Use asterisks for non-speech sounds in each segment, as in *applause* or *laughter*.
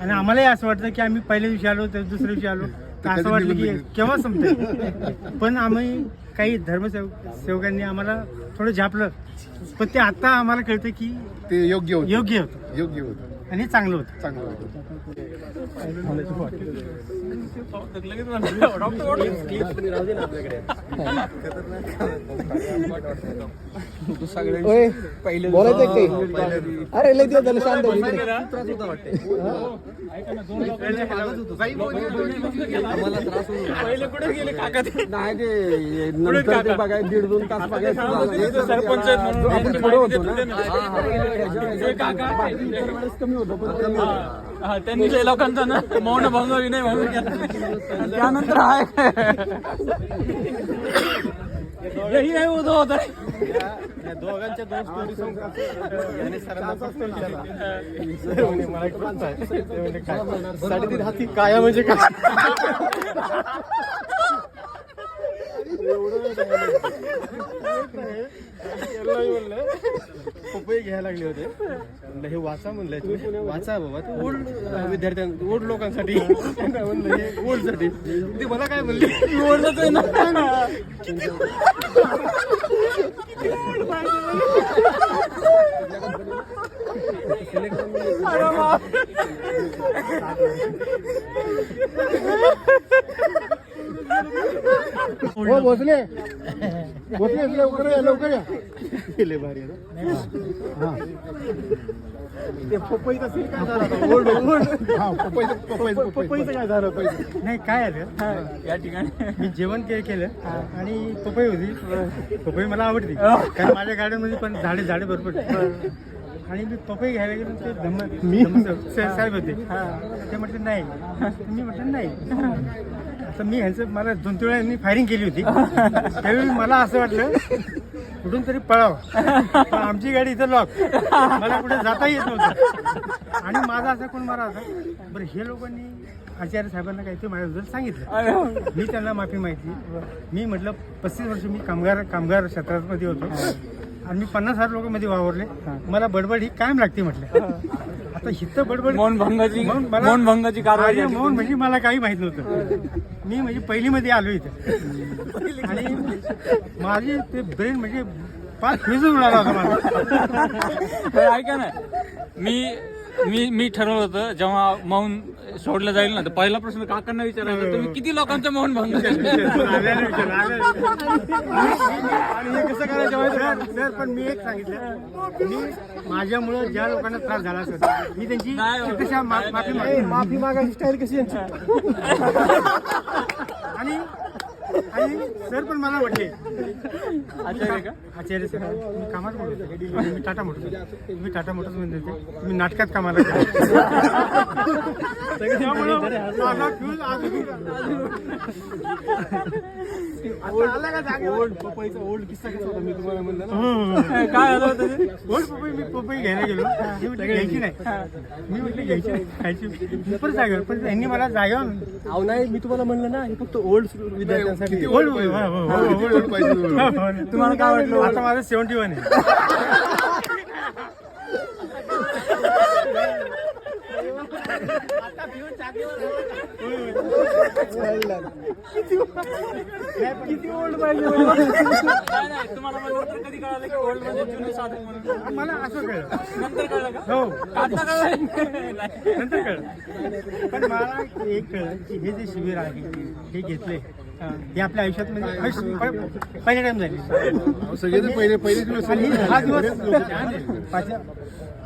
आणि आम्हालाही असं वाटतं की आम्ही पहिल्या दिवशी आलो तर दुसऱ्या दिवशी आलो. *laughs* तर असं वाटलं की केव्हा संपते? *laughs* पण आम्ही काही धर्मसेवक सेवकांनी आम्हाला थोडं झापलं. पण ते आता आम्हाला कळतं की ते योग्य होत. योग्य होतं. योग्य होत. आणि चांगलं होतं. चांगलं होतं. बोलायचं काही? अरे लय दिवस झाले शांत. नाही ते नंतर ते बघाय दीड दोन तास बघायचं सरपंच म्हणून आपण पुढे होतो ना हे काका. होतं पण. हा, त्यांनी लोकांचा ना मौन भंग विनय भंग केला. त्यानंतर आहे हेही नाही उभं होत दोघांच्या दोन स्टोरी साडेतीन हाती काया म्हणजे काय पपई घ्यायला लागले होते. म्हणलं हे वाचा म्हणलंय तुम्ही वाचा बाबा ते ओल्ड विद्यार्थ्यां ओल्ड लोकांसाठी. म्हणलं हे ओल्डसाठी. ते मला काय म्हणले? आहे ना. हो भोसले. भोसले लवकर या लवकर या. केले भारी हा. ते पपईचा सीन काय झाला? ओल्ड ओल्ड हा पपईचं पपईचं पपईचं काय झालं? पपईचं. नाही काय आलं? या ठिकाणी. मी जेवण के केलं. आणि पपई होती. पपई मला आवडती. कारण माझ्या गार्डनमध्ये पण झाडे झाडे भरपूर. आणि मी पपई घ्यायला गेलो ते धम्म मी? साहेब होते. ते म्हटले नाही. मी म्हटलं नाही. आता मी ह्यांचं मला दोन तीन वेळा फायरिंग केली होती. त्यावेळी मला असं वाटलं कुठून तरी पळावं. पण आमची गाडी इथं लॉक मला कुठे जाता येत नव्हतं. आणि माझा असा कोण मारा होता. बरं हे लोकांनी आचार्य साहेबांना काहीतरी माझ्याबद्दल सांगितलं. मी त्यांना माफी माहिती मी म्हटलं पस्तीस वर्ष मी कामगार कामगार क्षेत्रामध्ये होतो. आणि मी पन्नास हजार लोकांमध्ये वावरले. मला बडबड ही कायम लागते म्हटलं. आता हिथं बडबड मौन भंगाची मौन मला- मौन भंगाची कारवाई अरे झाली. मौन म्हणजे मला काही माहीत नव्हतं. मी म्हणजे पहिली मध्ये आलो इथं. आणि माझी ते ब्रेन म्हणजे फार फ्युजन उडाला होता माझा. ऐका ना. मी मी मी ठरवलं होतं जेव्हा मौन सोडलं जाईल ना. तर पहिला प्रश्न काकांना विचारायचा. तुम्ही किती लोकांचं मौन भंग. *laughs* आणि हे कसं करायचं माहिती आहे? सर सर, पण मी एक सांगितलं. मी माझ्यामुळं ज्या लोकांना त्रास झाला असेल मी त्यांची नाही, अक्षरशः मा- माफी मागतो माफी मागायची स्टाईल कशी यांची? आणि आणि सर पण मला म्हटले आचार्य का? आचार्य सर. मी कामात बोलतो आणि मी टाटा मोठं मी टाटा मोठंच म्हणते ते मी नाटकात कामाला गेलो. त्यामुळं माझा फ्यूज अजून ओल्ड पपईचा ओल्ड किस्सा कसा होता? मी तुम्हाला म्हणलं ना. काय झालं होतं ते? गोड पपई मी पपई घ्यायला गेलो. मी म्हटलं घ्यायची नाही. मी म्हटलं घ्यायची नाही. खायची पण जागेवर पण त्यांनी मला जागेवर अहो नाही मी तुम्हाला म्हणलं ना हे फक्त ओल्ड विद्यार्थ्यांसाठी हो, ओल्ड पाहिजे. *laughs* तुम्हाला काय वाटलं? आता माझं सेव्हन्टी वन आहे. *laughs* किती ओल्ड पाहिजे नाही, नाही, तुम्हाला मग नंतर कधी कळालं की ओल्ड म्हणजे जुने साधन म्हणून मला असं कळलं. नंतर कळलं का? हो आता कळलं. नंतर कळलं. पण मला एक कळलं की हे जे शिबिर आहे हे घेतलंय हे आपल्या आयुष्यात म्हणजे पहिल्या टाइम झाली. सगळे पहिले पहिले दिवस हा दिवस पाच-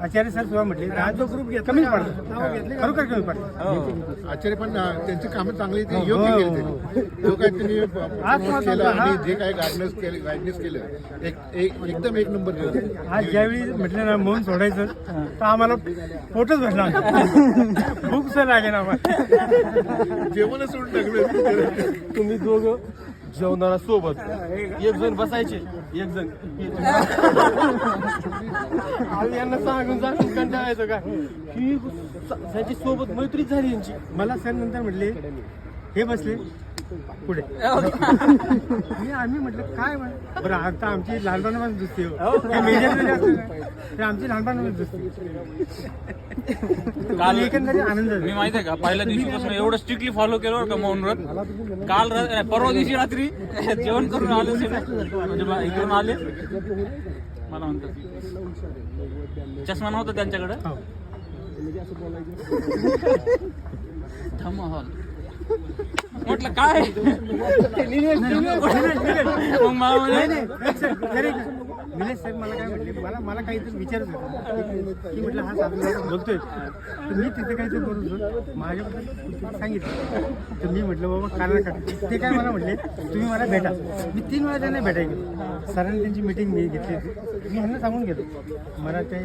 आचार्य सर सुद्धा म्हटले हा जो ग्रुप घेतला कमीच पडतो खरोखर कमी पडतो आचार्य पण त्यांची कामं चांगली ते योग्य केली त्यांनी. जो काय त्यांनी promote केलं आणि जे काही गायडन्स केलं गायडन्स केलं एक एक- एकदम एक नंबर केलं. आज ज्यावेळी म्हटलं ना मौन सोडायचं तर आम्हाला पोटच भरला *laughs* भूक सर लागे ना आम्हाला. जेवणच सोडून टाकलं तुम्ही दोघं जेवणारा सोबत. एक जण बसायचे एक जण. आम्ही यांना सांगून सांगून कंटाळायचो का? की त्यांची सोबत मैत्रीच झाली यांची. मला सर नंतर म्हटले हे बसले पुढे. मी आम्ही म्हटलं काय म्हण बरं आता आमची लहानपणापासून दुसरी हो. ते आमची लहानपणापासून दुसरी काल एकंदरीत आनंद मी. माहिती आहे का पहिल्या दिवशीपासून एवढं स्ट्रिक्टली फॉलो केलं बरं का मौन व्रत काल रा- नाही, परवा दिवशी रात्री जेवण करून आले. म्हणजे बा- इकडून आले मला म्हणतात चष्मा नव्हता त्यांच्याकडे हो. हॉल म्हटलं काय मग मला म्हणे, नाही नाही एक second, जरा एक second. निलेश साहेब मला काय म्हटले मला मला काहीतरी विचारत होतं. की म्हटलं हा साधू बोलतोय. तर मी तिथे काहीतरी बोलत होतो. माझ्याबद्दल सांगितलं. तर मी म्हटलं बाबा कारण का ते काय मला म्हटले तुम्ही मला भेटा. मी तीन वेळा त्यांना भेटायला गेलो. सरांनी त्यांची मिटिंग मी घेतली होती. मी ह्यांना सांगून गेलो. मला ते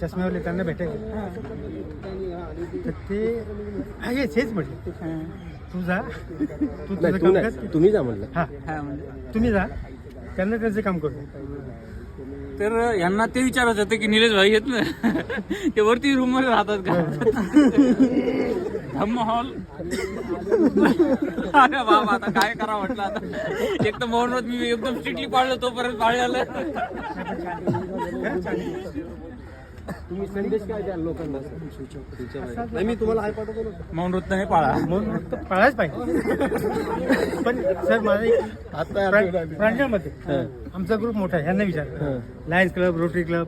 चष्म्यावरले त्यांना भेटायला तर ते हेच हेच म्हटले. तू जा. तू तुझं काम कर. तुम्ही जा म्हणलं. हा. हा म्हणजे. तुम्ही जा. त्यांना त्यांचं काम करू तर यांना ते विचारत होतं की निलेश भाई आहेत ना? ते वरती रूममध्ये राहतात का? धम्म हॉल. अरे बाबा आता काय करा म्हटलं आता? एक तर मौन मी एकदम स्ट्रिक्टली पाळलं तोपर्यंत पाळलं तुम्ही संदेश काय द्याल लोकांना? नाही मी तुम्हाला हाय पाठवतो. मौन वृत्ताने पाळा. म्हणून तर पाळायच पाहिजे. पण सर माझा एक आता प्रा- प्रांजळमध्ये आमचा ग्रुप मोठा आहे यांना विचार लायन्स क्लब रोटरी क्लब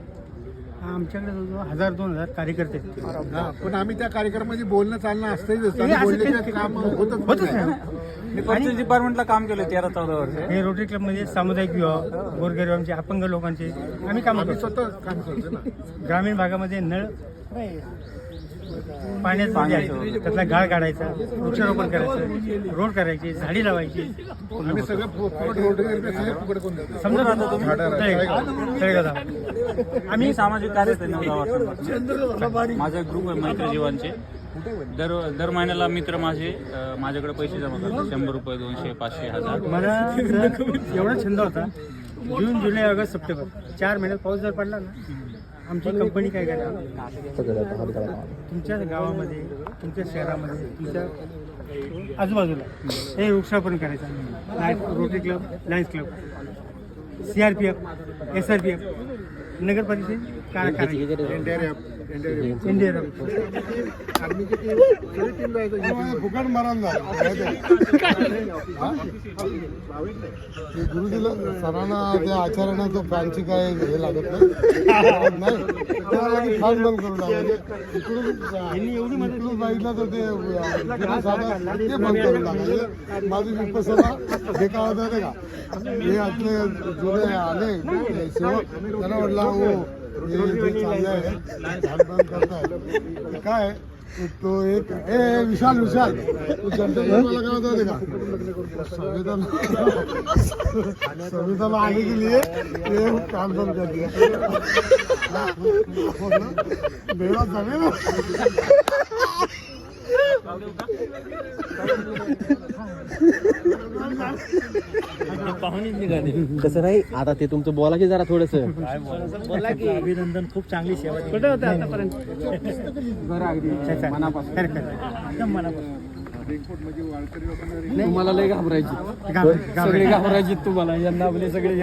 आमच्याकडे जवळजवळ हजार दोन हजार कार्यकर्ते आहेत. हा, पण आम्ही त्या कार्यक्रमामध्ये बोलणं चालणं असतंच काम होतच होतच नाही. मी डिपार्टमेंटला काम केलं तेरा चौदा वर्ष. हे रोटरी क्लबमध्ये सामुदायिक विवाह गोरगरिबांचे अपंग लोकांचे आम्ही काम करतो. स्वतः काम करतो ना. ग्रामीण भागामध्ये नळ पाण्याचं जे आहे, त्यातला गाळ काढायचा वृक्षारोपण करायचं रोड करायचे झाडी लावायची. समजा तळेगाव. आम्ही सामाजिक कार्य करते नऊ दहा वर्षांपासून माझा एक ग्रुप आहे मैत्री जीवांचे दर दर महिन्याला मित्र माझे अं, माझ्याकडे पैसे जमा करतात. शंभर रुपये दोनशे पाचशे हजार. मला सर एवढा छंद होता जून जुलै ऑगस्ट सप्टेंबर चार महिन्यात पाऊस जर पडला ना आमची कंपनी काय करा. तुमच्या गावामध्ये तुमच्या शहरामध्ये तुमच्या आजूबाजूला हे वृक्षारोपण करायचं. Lions Rotary club Lions club C R P F S R P F नगर परिषद काय करायची फुकट मारण गुरुजीला सरांना त्या आचार्यांना तो फॅनची काय हे लागत नाही त्याला बंद करून इकडून बघितलं तर ते बंद करून टाकायचे माझी उपसभा हे काय होतं का हे आपले जुने आले सेवक त्यांना म्हटलं हो आहे काय? तो एक ए विशाल विशाल. मला काय होतं का? संविधान संविधान आने के लिए ये काम कर दिया मेरा जमीन तसं नाही? आता ते तुमचं बोला की जरा थोडस. अभिनंदन खूप चांगली सेवा कुठे होते आतापर्यंत? मनापासून. एकदम मनापासून. तुम्हाला लय घाबरायची. घाबरायची. सगळे घाबरायची तुम्हाला. यांना आपले सगळे